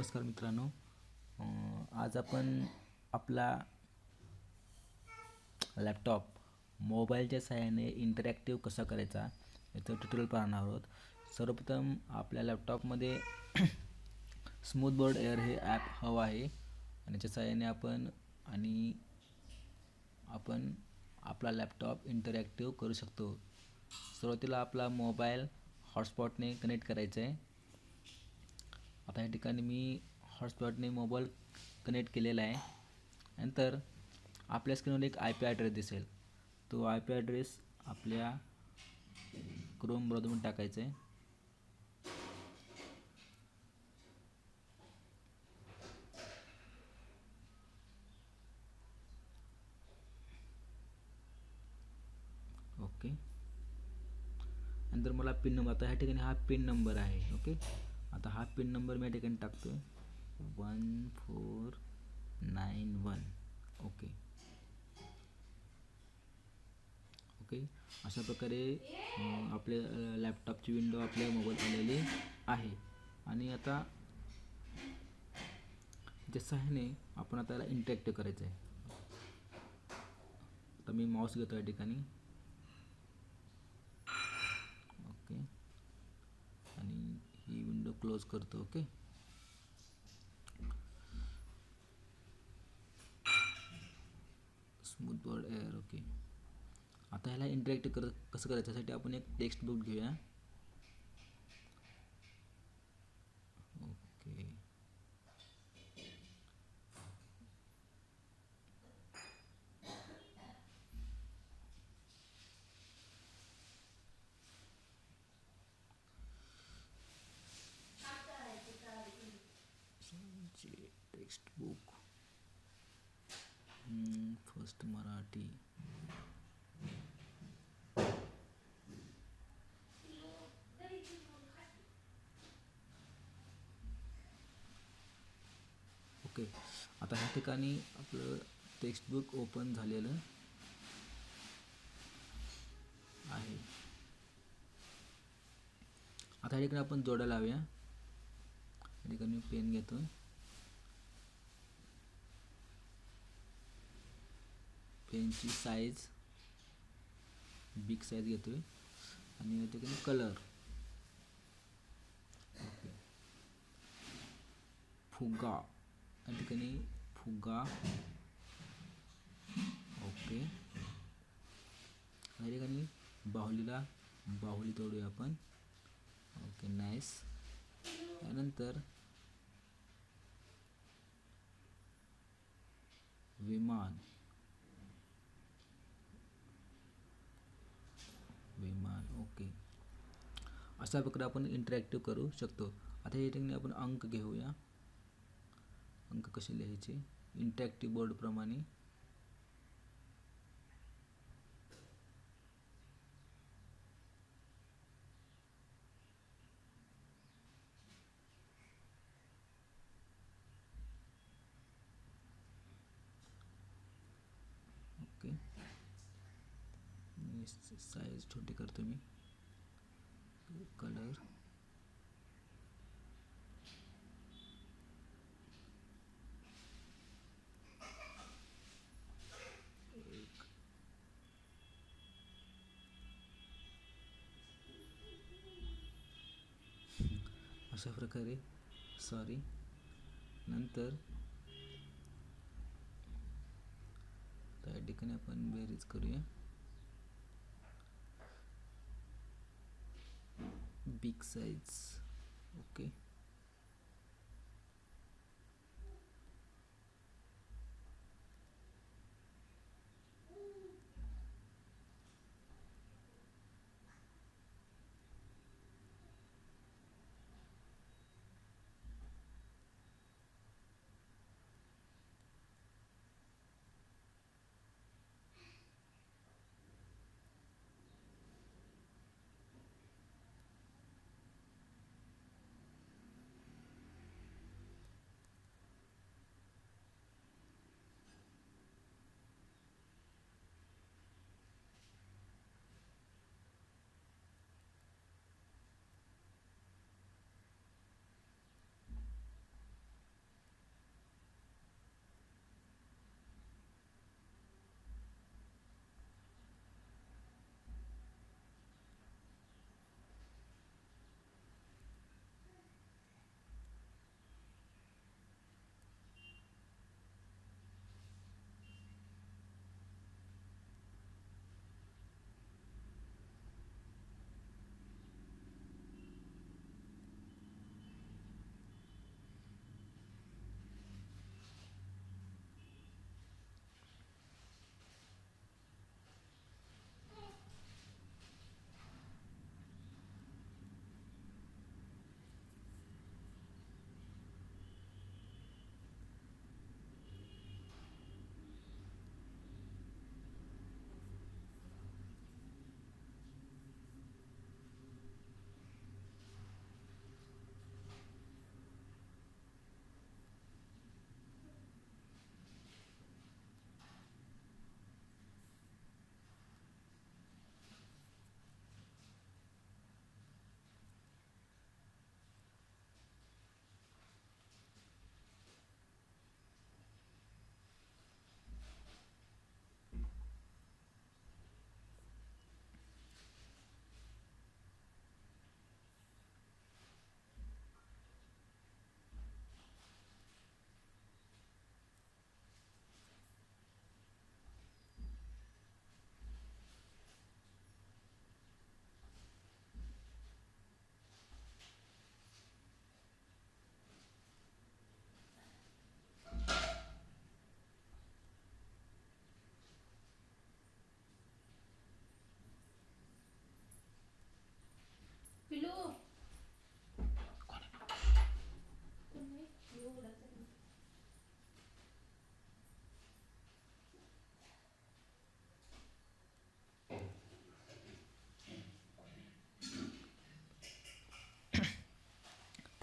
नमस्कार मित्रांनो. आज आपण आपला लॅपटॉप मोबाईलच्या सहाय्याने इंटरॅक्टिव्ह कसा करायचा याचं ट्युटोरियल पाहणार आहोत. सर्वप्रथम आपल्या लॅपटॉपमध्ये स्मूथ बोर्ड एअर हे ॲप हवं आहे. आणि याच्या सहाय्याने आपण आणि आपण आपला लॅपटॉप इंटरॅक्टिव्ह करू शकतो. सुरुवातीला आपला मोबाईल हॉटस्पॉटने कनेक्ट करायचा आहे आता या ठिकाणी मी हॉटस्पॉटने मोबाईल कनेक्ट केलेला आहे. नंतर आपल्या स्क्रीनवर एक आय पी ॲड्रेस दिसेल. तो आय पी ॲड्रेस आपल्या क्रोम ब्राउझरमध्ये टाकायचा आहे ओके. नंतर मला पिन नंबर आता ह्या ठिकाणी हा पिन नंबर आहे ओके. आता हा पिन नंबर मी या ठिकाणी टाकतो one four nine one. Okay. Okay. अशा प्रकारे आपल्या लॅपटॉपची विंडो आपल्या मोबाईल आलेली आहे. आणि आता त्या सहाय्याने आपण आता याला इंटरॅक्टिव्ह करायचं आहे आता मी माऊस घेतो या ठिकाणी ओके आणि ही विंडो क्लोज करतो okay smooth board air okay आता ह्याला इंटरॅक्ट कर कसं करायच्यासाठी आपण एक टेक्स्ट बुक घेऊया okay text book. First Marathi. Okay आता ह्या ठिकाणी आपलं टेक्स्टबुक ओपन झालेलं आहे. आता ह्या ठिकाणी आपण जोड्या लावूया. या ठिकाणी पेन घेतो पेनची साईज बिग साईज घेतोय. आणि या ठिकाणी कलर ओके फुगा. या ठिकाणी फुगा. ओके या ठिकाणी बाहुलीला बाहुली तोडूया आपण. ओके नाईस त्यानंतर विमान विमान ओके अशा प्रकारे आपण इंटरॅक्टिव्ह करू शकतो. आता या ठिकाणी आपण अंक घेऊया. अंक कसे लिहायचे? Interactive बोर्डप्रमाणे okay. साईज छोटी करतो मी. कलर. अशा प्रकारे सॉरी नंतर त्या ठिकाणी आपण बेरीज करूया. Big size okay